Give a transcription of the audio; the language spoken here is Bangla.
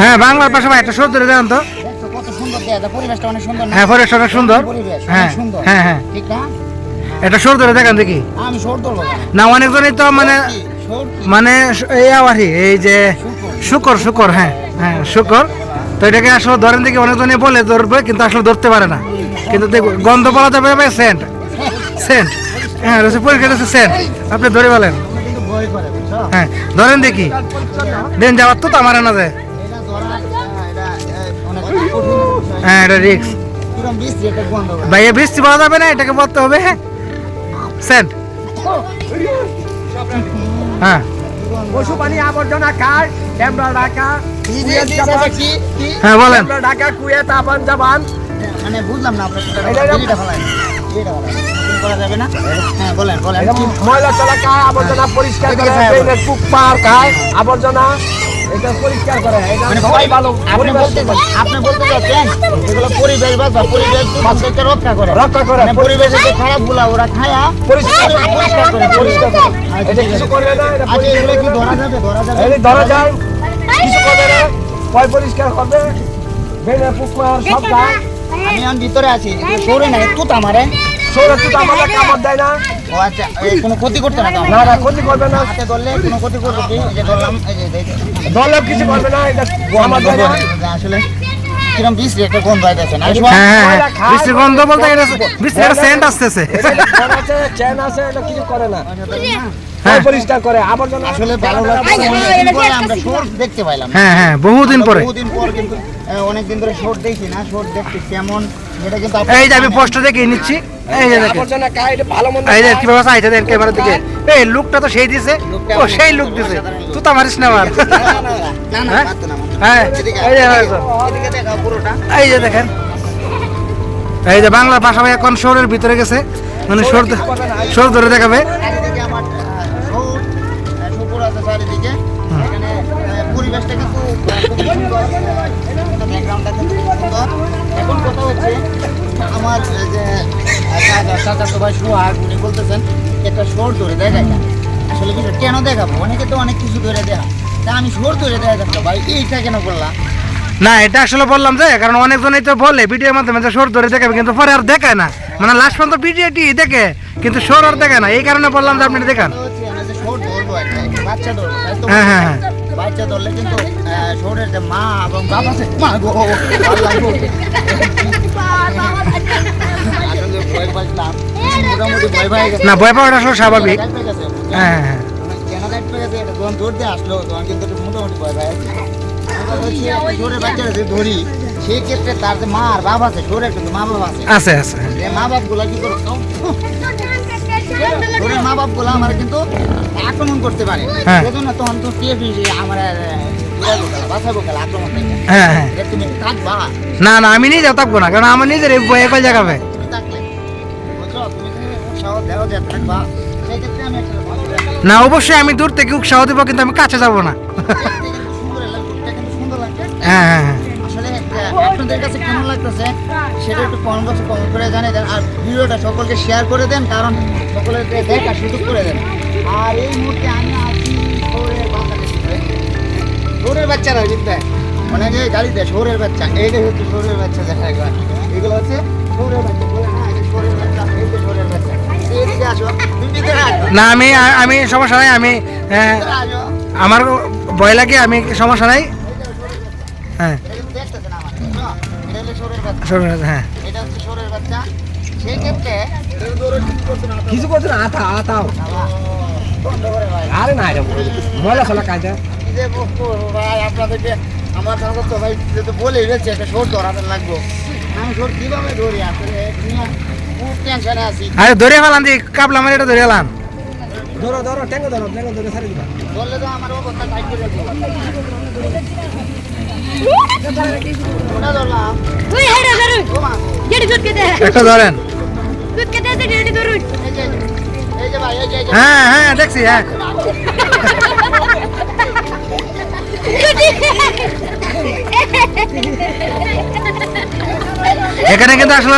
হ্যাঁ বাংলার পাশাপাশি একটা দেন তো? সুন্দর পরিবেশটা অনেক সুন্দর হ্যাঁ অনেক সুন্দর হ্যাঁ হ্যাঁ হ্যাঁ। ঠিক না? এটা সর ধরে দেখেন দেখি। আমি শোর ধরবো না। অনেকজনই তো মানে? মানে এই এই যে শুকর। শুকর হ্যাঁ হ্যাঁ শুকর। তো এটাকে আসলে ধরেন দেখি অনেকজনই বলে ধরবে কিন্তু আসলে ধরতে পারে না। কিন্তু দেখো গন্ধ পাওয়া যাবে ভাই সেন্ট। সেন্ট। হ্যাঁ রয়েছে পরীক্ষা রয়েছে সেন্ট। আপনি ধরে বলেন। হ্যাঁ ধরেন দেখি। দিন যাওয়ার তো তো আমার না যায়। হ্যাঁ এটা রিক্স কিরম বৃষ্টি পাওয়া যাবে না এটাকে বলতে হবে সেন্ট হ্যাঁ। পশু পানি আবর্জনা ঢাকা? হ্যাঁ বলেন। ঢাকা মানে বুঝলাম না? হ্যাঁ, ময়লা চলা খায় আবর্জনা পরিষ্কার করে পুক খায়। আবর্জনা এটা পরিষ্কার করে এটা মানে সবাই ভালো আপনি বলতে আপনি বলতে চাচ্ছেন এগুলো পরিবেশ বাঁচা পরিবেশ বাঁচাকে রক্ষা করে। রক্ষা করে মানে পরিবেশে যে খারাপগুলা ওরা খায়া পরিষ্কার পরিষ্কার করে পরিষ্কার করে। আচ্ছা, এটা কিছু করবে না এটা আচ্ছা এগুলো কি ধরা যাবে ধরা যাবে? এই ধরা যায়। কিছু করবে না পয় পরিষ্কার করবে ড্রেনের পুক সব আমি ভিতরে আছি সরে না একটু তামারে। সৌরভ তো আমাদের কামড় দেয় না। ও আচ্ছা এই কোনো ক্ষতি করতে না না না ক্ষতি করবে না। হাতে ধরলে কোনো ক্ষতি করবে কি? এই যে ধরলাম এই যে এই কিছু করবে না এটা আমার আসলে কিরম বৃষ্টি একটা গন্ধ আইতেছে না? বৃষ্টির গন্ধ বলতে এটা বৃষ্টির একটা সেন্ট আসতেছে। আছে চেন আছে এটা কিছু করে না। পরিষ্কার করে আবর্জনা আসলে ভালো আমরা দেখতে পাইলাম হ্যাঁ হ্যাঁ বহুদিন পরে। বহুদিন পর কিন্তু অনেকদিন ধরে শোট দেখি না শোট দেখতে কেমন এই যে আমি পোস্ট দেখে নিচ্ছি। এই যে দেখেন। এই যে। কীভাবে চাইছে দেন ক্যামেরার দিকে। এই লুকটা তো সেই দিছে। ও সেই লুক দিছে। তুই তো মারিস না আমার। না না না না হ্যাঁ? হয়। হ্যাঁ। এদিকে এই যে আয়, একজন। এদিকে দেখাও পুরোটা। এই যে দেখেন। এই যে বাংলা পাশাপাশি এখন শোরের ভিতরে গেছে। মানে সোর সোর ধরে দেখাবে। পরিবেশটা কিন্তু কথা হচ্ছে আমার যে চাচা তো ভাই উনি বলতেছেন একটা শোর ধরে না। আসলে কেন দেখাবো? অনেকে তো অনেক কিছু ধরে দেখা তা আমি শোর ধরে দেখা ভাই এইটা কেন না এটা আসলে বললাম যে কারণ অনেকজনই তো বলে ভিডিওর মাধ্যমে যে সোর ধরে দেখাবে কিন্তু পরে আর দেখায় না। মানে লাস্ট পর্যন্ত ভিডিওটি দেখে কিন্তু সোর আর দেখায় না। এই কারণে বললাম যে আপনি দেখান। বাচ্চা ধরবো হ্যাঁ, হ্যাঁ, হ্যাঁ। বাচ্চা ধরলে কিন্তু আহ, শোরের যে মা এবং বাবা আছে মা গো না ভয় পাওয়াটা আসলে স্বাভাবিক। হ্যাঁ হ্যাঁ হ্যাঁ। পেয়ে যখন দৌড় দিয়ে আসলো তখন কিন্তু একটু মোটামুটি ভয় গেছে। কথা বাচ্চারা যে ধরি সেই ক্ষেত্রে তার যে মা আর বাবা আছে কিন্তু মা বাবা আছে। আছে আছে। মা বাপগুলা কি করতো ওরে মা বাপগুলা আমার কিন্তু আক্রমণ করতে পারে। হ্যাঁ। সেজন্য তখন তো টিএফি আমার হ্যাঁ হ্যাঁ। না না আমি নিজে থাকব না কারণ আমার নিজের কয় জায়গাবে না অবশ্যই আমি দূর থেকে উৎসাহ দেবো কিন্তু আমি কাছে যাব না। হ্যাঁ হ্যাঁ হ্যাঁ। আপনাদের কাছে কেমন লাগতেছে সেটা একটু কমেন্ট বক্সে কমেন্ট করে জানিয়ে দেন। আর ভিডিওটা সকলকে শেয়ার করে দেন কারণ সকলের দেখার সুযোগ করে দেন। আর এই মুহূর্তে আমি আছি শহরের বাচ্চাদের ভিতরে। শহরের বাচ্চারা কিন্তু অনেকে গাড়ি দেয় শহরের বাচ্চা। এইটাই হচ্ছে শহরের বাচ্চা দেখা একবার। এগুলো হচ্ছে শহরের বাচ্চা। না শহরের বাচ্চা এই যে শহরের বাচ্চা। এইদিকে আসো। তুমি না আমি আমি সমস্যা নাই আমি হ্যাঁ, আমার ভয় লাগে আমি সমস্যা নাই। হ্যাঁ। এটা বাচ্চা। হ্যাঁ। এটা হচ্ছে শহরের বাচ্চা। সেই ক্ষেত্রে কিছু করছে না আতা আতাও। আরে না এটা ময়লা চলা কাজে কি যে ভাই আপনাদেরকে আমার সঙ্গে তো ভাই যেহেতু বলে গেছে একটা শোট ধরাতে লাগবো। আমি শোট কীভাবে ধরি? আসলে খুব টেনশনে আছি। আরে ধরে ফেলান দি কাপলা আমার এটা ধরে ফেলান ধরো ধরো টেঙ্গো ধরো টেঙ্গো ধরে সারি দিবা। ধরলে তো আমার অবস্থা টাইট করে দেবো। হ্যাঁ হ্যাঁ দেখছি হ্যাঁ। এখানে কিন্তু আসলে